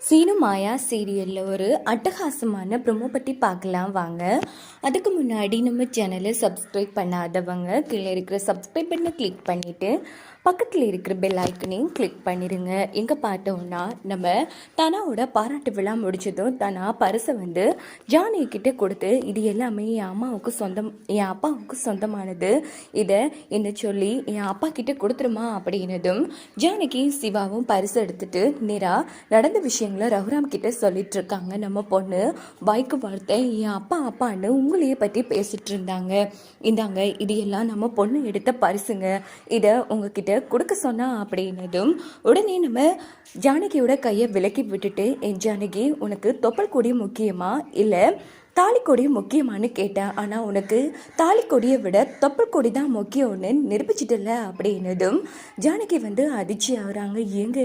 சீனு மாயா சீரியலில் ஒரு அட்டகாசமான ப்ரொமோ பற்றி பார்க்கலாம் வாங்க. அதுக்கு முன்னாடி நம்ம சேனலை சப்ஸ்கிரைப் பண்ணாதவங்க கீழே இருக்கிற சப்ஸ்கிரைப் பண்ண கிளிக் பண்ணிவிட்டு பக்கத்தில் இருக்கிற பெல் ஐக்கனையும் கிளிக் பண்ணிடுங்க எங்கே பார்த்தோம்னா நம்ம தனாவோட பாராட்டு விழா முடிச்சதும் தனா பரிசை வந்து ஜானகி கிட்டே கொடுத்து இது எல்லாமே என் அம்மாவுக்கு சொந்தம் என் அப்பாவுக்கு சொந்தமானது. இதை என்ன சொல்லி என் அப்பா கிட்டே கொடுத்துருமா? அப்படின்னதும் ஜானகி சிவாவும் பரிசு எடுத்துட்டு நேராக நடந்த விஷயங்களை ரகுராம் கிட்டே சொல்லிட்டு இருக்காங்க. நம்ம பொண்ணு பைக்கு வார்த்தை என் அப்பா அப்பான்னு உங்களையே பற்றி பேசிட்டு இருந்தாங்க. இந்தாங்க இது எல்லாம் நம்ம பொண்ணு எடுத்த பரிசுங்க இதை உங்ககிட்ட கொடுக்க சொன்னா அப்படின்னதும் உடனே நம்ம ஜானகியோட கையை விலக்கி விட்டுட்டு என் ஜானகி உனக்கு தொப்பல் கொடி முக்கியமா? இல்லை தாலிக்கொடி முக்கியமானு கேட்டேன் ஆனால் உனக்கு தாலிக்கொடியை விட தொப்பல் கொடி தான் முக்கியம்னு நிரூபிச்சிட்டல அப்படின்னதும் ஜானகி வந்து அதிர்ச்சி ஆகுறாங்க. எங்க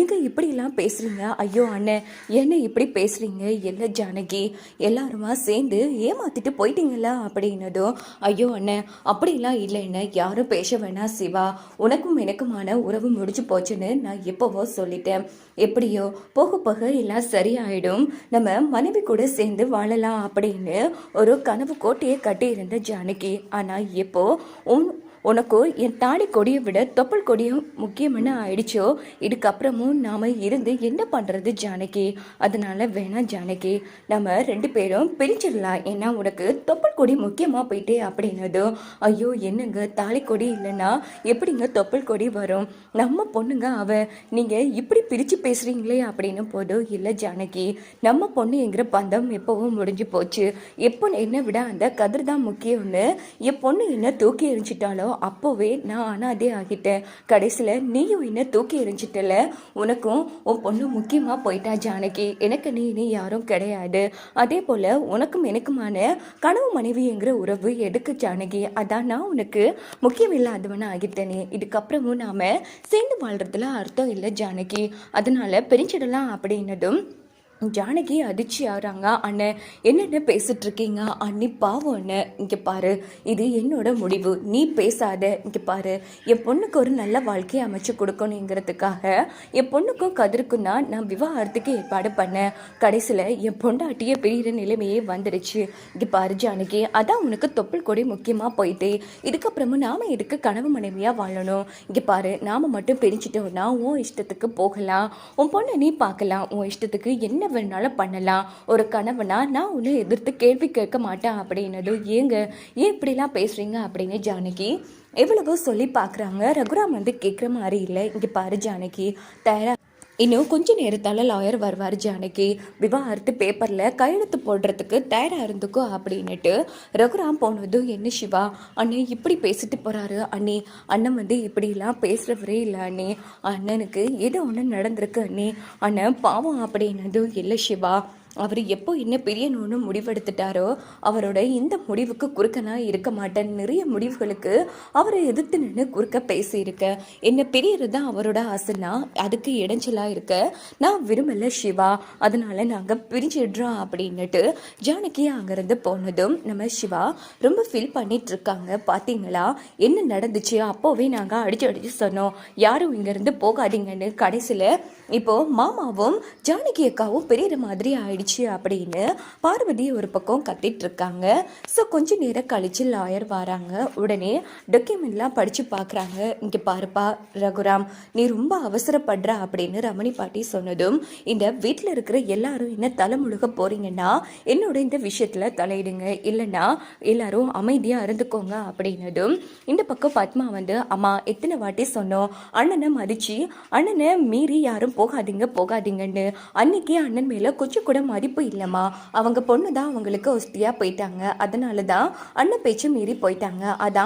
எங்க இப்படிலாம் பேசுகிறீங்க ஐயோ அண்ணன் என்ன இப்படி பேசுகிறீங்க இல்லை ஜானகி எல்லாருமா சேர்ந்து ஏமாத்திட்டு போயிட்டீங்களா? அப்படின்னதும் ஐயோ அண்ணன் அப்படிலாம் இல்லைன்னு யாரும் பேச வேணாம் சிவா. உனக்கும் எனக்குமான உறவு முடிஞ்சு போச்சுன்னு நான் எப்போவோ சொல்லிட்டேன். எப்படியோ போக போக எல்லாம் சரியாயிடும். நம்ம மனைவி கூட சேர்ந்து வாழலாம் அப்படின்னு ஒரு கனவு கோட்டையை கட்டியிருந்த ஜானகி. ஆனால் இப்போ உன் உனக்கு என் தாடி கொடியை விட தொப்பல் கொடியும் முக்கியம்னு ஆயிடுச்சோ? இதுக்கப்புறமும் நாம் இருந்து என்ன பண்ணுறது ஜானகி? அதனால வேணாம் ஜானகி நம்ம ரெண்டு பேரும் பிரிச்சிடலாம் ஏன்னா உனக்கு தொப்பல் கொடி முக்கியமாக போயிட்டே அப்படின்னதும் ஐயோ என்னங்க? தாலி கொடி இல்லைன்னா எப்படிங்க தொப்பல் கொடி வரும்? நம்ம பொண்ணுங்க அவ நீங்கள் இப்படி பிரித்து பேசுகிறீங்களே அப்படின்னு போதும் இல்லை ஜானகி. நம்ம பொண்ணு எங்கிற பந்தம் எப்போவும் முடிஞ்சு போச்சு. எப்போ என்னை விட அந்த கதிர் தான் முக்கியம்னு என் பொண்ணு என்ன தூக்கி எரிஞ்சிட்டாலோ அப்போவே நான் அனாதே ஆகிட்டேன். கடைசியில் நீயும் என்ன தூக்கி எரிஞ்சிட்டல உனக்கும் உன் பொண்ணு முக்கியமாக போயிட்டா ஜானகி. எனக்கு நீ இனி யாரும் கிடையாது. அதே போல் உனக்கும் எனக்குமான கனவு மனைவிங்கிற உறவு எதுக்கு ஜானகி? அதான் நான் உனக்கு முக்கியம் இல்லாதவனாக ஆகிட்டேனே. இதுக்கப்புறமும் நாம் சேர்ந்து வாழ்கிறதுல அர்த்தம் இல்லை ஜானகி. அதனால் பிரிஞ்சிடலாம் அப்படின்னதும் ஜானகி அதிர்ச்சி ஆகிறாங்க அண்ணன் என்னென்ன பேசிட்டு இருக்கீங்க அண்ணி பாவம் அண்ணன் இங்கே பாரு இது என்னோட முடிவு. நீ பேசாத. இங்கே பாரு என் பொண்ணுக்கு ஒரு நல்ல வாழ்க்கையை அமைச்சு கொடுக்கணுங்கிறதுக்காக என் பொண்ணுக்கும் கதிருக்கும் தான் நான் விவாகரத்துக்கு ஏற்பாடு பண்ணேன். கடைசியில் என் பொண்டாட்டியை பிரிகிற நிலைமையே வந்துடுச்சு இங்கே பாரு ஜானகி அதான் உனக்கு தொப்புள் கொடி முக்கியமாக போயிட்டு. இதுக்கப்புறமும் நாம இதுக்கு கனவு மனைவியாக வாழணும்? இங்கே பாரு நாம மட்டும் பிரிஞ்சிட்டோம்னா உன் இஷ்டத்துக்கு போகலாம். உன் பொண்ணை நீ பார்க்கலாம். உன் இஷ்டத்துக்கு என்ன வேணாலும் பண்ணலாம். ஒரு கணவனா நான் ஒன்று எதிர்த்து கேள்வி கேட்க மாட்டேன் அப்படின்னது ஏங்க ஏன் இப்படிலாம் பேசுறீங்க? அப்படின்னு ஜானகி எவ்வளவோ சொல்லி பார்க்குறாங்க. ரகுராம் வந்து கேட்குற மாதிரி இல்லை. இங்கே பாரு ஜானகி தயாரா இன்னும் கொஞ்ச நேரத்தால் லாயர் வருவார் ஜானகி. விவாகரத்து பேப்பரில் கையெழுத்து போடுறதுக்கு தயாராக இருந்துக்கோ அப்படின்னுட்டு ரகுராம் போனதும் என்ன சிவா அண்ணே இப்படி பேசிட்டு போகிறாரு அண்ணே. அண்ணன் வந்து இப்படிலாம் பேசுகிறவரே இல்லை அண்ணே. அண்ணனுக்கு ஏதோ ஒன்று நடந்திருக்கு அண்ணே. அண்ணன் பாவம் அப்படின்னதும் இல்லை சிவா அவர் எப்போ என்ன பிரியணும்னு முடிவெடுத்துட்டாரோ அவரோட இந்த முடிவுக்கு குறுக்கனா இருக்க மாட்டேன். நிறைய முடிவுகளுக்கு அவரை எதிர்த்து நின்று குறுக்க பேசியிருக்க. என்ன பெரியது தான் அவரோட ஆசைனா அதுக்கு இடைஞ்சலாக இருக்க நான் விரும்பலை சிவா அதனால நாங்கள் பிரிஞ்சிடுறோம் அப்படின்னுட்டு ஜானகி அங்கேருந்து போனதும் நம்ம சிவா ரொம்ப ஃபீல் பண்ணிட்டு இருக்காங்க பார்த்தீங்களா என்ன நடந்துச்சு? அப்போவே நாங்கள் அடிச்சு அடிச்சு சொன்னோம். யாரும் இங்கேருந்து போகாதீங்கன்னு கடைசியில் இப்போ மாமாவும் ஜானகி அக்காவும் பெரிய மாதிரி ஆயிடுச்சு. அப்படின்னு பார்வதி ஒரு பக்கம் கத்திட்டு இருக்காங்க ஸோ கொஞ்ச நேரம் கழிச்சு லாயர் வராங்க. உடனே டாக்குமெண்ட்லாம் படித்து பார்க்குறாங்க இங்கே பாருப்பா ரகுராம் நீ ரொம்ப அவசரப்படுற அப்படின்னு ரமணி பாட்டி சொன்னதும் இந்த வீட்டில் இருக்கிற எல்லாரும் என்ன தலைமுழுக போறீங்கன்னா என்னோட இந்த விஷயத்தில் தலையிடுங்க. இல்லைன்னா எல்லாரும் அமைதியாக இருந்துக்கோங்க அப்படின்னதும் இந்த பக்கம் பத்மா வந்து அம்மா எத்தனை வாட்டி சொன்னோம்? அண்ணனை மதிச்சு அண்ணனை மீறி யாரும் போகாதீங்க போகாதீங்கன்னு. அன்னைக்கே அண்ணன் மேலே கொஞ்சம் கூட மதிப்பு இல்லைம்மா. அவங்க பொண்ணு தான் அவங்களுக்கு ஒஸ்தியாக போயிட்டாங்க. அதனால தான் அண்ணன் பேச்சு மீறி போயிட்டாங்க. அதான்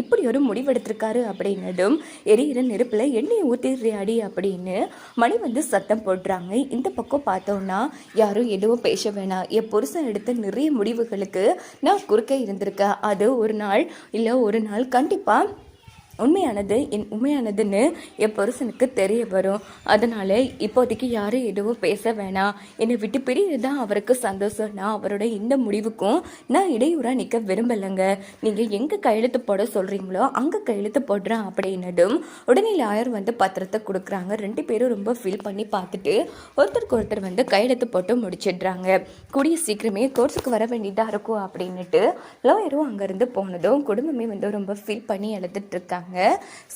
இப்படி ஒரு முடிவெடுத்திருக்காரு அப்படின்னதும் எரியிற நெருப்பில் எண்ணெய் ஊற்றிடுறியாடி அப்படின்னு மணி வந்து சத்தம் போடுறாங்க. இந்த பக்கம் பார்த்தோம்னா யாரும் எதுவும் பேச வேணாம். என் புருஷன் எடுத்த நிறைய முடிவுகளுக்கு நான் குறுக்க இருந்திருக்கேன். அது ஒரு நாள் இல்லை ஒரு நாள் கண்டிப்பாக உண்மையானது என் உண்மையானதுன்னு என் புருஷனுக்கு தெரிய வரும் அதனால இப்போதைக்கு யாரும் எதுவும் பேச வேணாம் என்னை விட்டு பிரியது தான் அவருக்கு சந்தோஷம். நான் அவரோட இந்த முடிவுக்கும் நான் இடையூறாக நிற்க விரும்பலைங்க. நீங்கள் எங்கே கையெழுத்து போட சொல்கிறீங்களோ அங்கே கையெழுத்து போடுறேன் அப்படின்னதும் உடனே லாயர் வந்து பத்திரத்தை கொடுக்குறாங்க. ரெண்டு பேரும் ரொம்ப ஃபீல் பண்ணி பார்த்துட்டு ஒருத்தருக்கு ஒருத்தர் வந்து கையெழுத்து போட்டு முடிச்சிடுறாங்க. கூடிய சீக்கிரமே கோர்ஸுக்கு வர வேண்டியதாக இருக்கும் அப்படின்னுட்டு லாயரும் அங்கேருந்து போனதும் குடும்பமே வந்து ரொம்ப ஃபீல் பண்ணி எழுதிட்டு இருக்காங்க.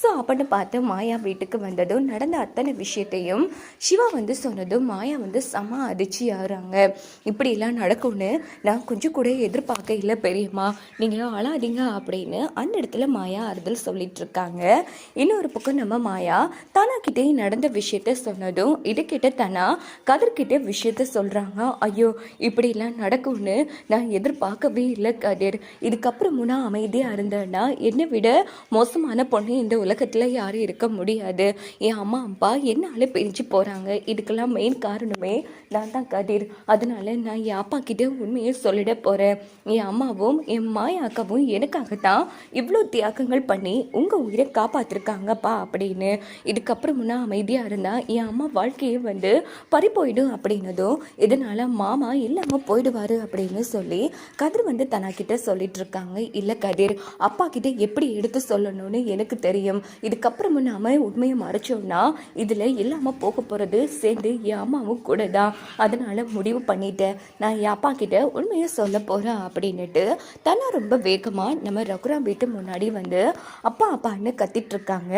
ஸோ அப்படின்னு பார்த்து மாயா வீட்டுக்கு வந்ததும் நடந்த அத்தனை விஷயத்தையும் சிவா வந்து சொன்னதும் மாயா வந்து செம அதிர்ச்சி ஆகுறாங்க இப்படிலாம் நடக்கும்னு நான் கொஞ்சம் கூட எதிர்பார்க்க இல்லை பெரியம்மா. நீங்களும் அழாதீங்க அப்படின்னு அந்த இடத்துல மாயா ஆறுதல் சொல்லிட்டு இருக்காங்க இன்னொரு பக்கம் நம்ம மாயா தானாக்கிட்டே நடந்த விஷயத்த சொன்னதும் இது கிட்ட தானா கதிர்கிட்ட விஷயத்த சொல்கிறாங்க ஐயோ இப்படிலாம் நடக்கும்னு நான் எதிர்பார்க்கவே இல்லை கதிர். இதுக்கப்புறமும் நான் அமைதியாக இருந்தேன்னா என்னை விட மோசமான பொண்ணு இந்த உலகத்தில் யாரும் இருக்க முடியாது. என் அம்மா அப்பா என்னால் பிரிஞ்சு போகிறாங்க இதுக்கெல்லாம் மெயின் காரணமே நான் தான் கதிர். அதனால நான் என் அப்பா கிட்ட உண்மையை சொல்லிட போகிறேன் என் அம்மாவும் என் மாயாக்காவும் எனக்காகத்தான் இவ்வளோ தியாகங்கள் பண்ணி உங்கள் உயிரை காப்பாற்றிருக்காங்கப்பா அப்படின்னு. இதுக்கப்புறம் நான் அமைதியாக இருந்தால் என் அம்மா வாழ்க்கையே வந்து பறி போயிடும் அப்படின்னதும் இதனால் மாமா இல்லாமல் போயிடுவார் அப்படின்னு சொல்லி கதிர் வந்து தனக்கிட்ட சொல்லிட்டு இருக்காங்க. இல்லை கதிர் அப்பா கிட்ட எப்படி எடுத்து சொல்லணும்னு எனக்கு தெரியும். இதுக்கப்புறமும் நாம உண்மையை மறைச்சோம்னா இதில் இல்லாமல் போக போகிறது சேர்ந்து என் அம்மாவும் கூட தான் அதனால் முடிவு பண்ணிட்டேன். நான் என் அப்பா கிட்ட உண்மையை சொல்ல போகிறேன் அப்படின்னுட்டு தன்னா ரொம்ப வேகமாக நம்ம ரகுராம் வீட்டு முன்னாடி வந்து அப்பா அப்பான்னு கத்திட்டு இருக்காங்க.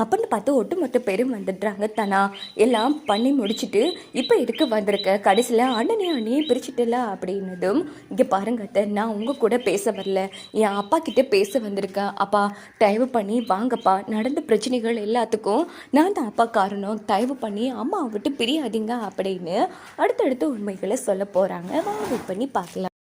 அப்படின்னு பார்த்து ஒட்டுமொத்த பேரும் வந்துடுறாங்க. தனா எல்லாம் பண்ணி முடிச்சுட்டு இப்போ இருக்க வந்திருக்க? கடைசியில் அண்ணனே அண்ணியை பிரிச்சுட்டல அப்படின்னதும் இங்கே பாருங்க அத்தை நான் உங்கள் கூட பேச வரல. என் அப்பா கிட்டே பேச வந்திருக்கேன் அப்பா தயவு பண்ணி வாங்கப்பா. நடந்த பிரச்சனைகள் எல்லாத்துக்கும் நான் தான் அப்பா காரணம். தயவு பண்ணி அம்மாவை விட்டு பிரியாதீங்க அப்படின்னு அடுத்தடுத்து உண்மைகளை சொல்ல போகிறாங்க வாங்க பண்ணி பார்க்கலாம்.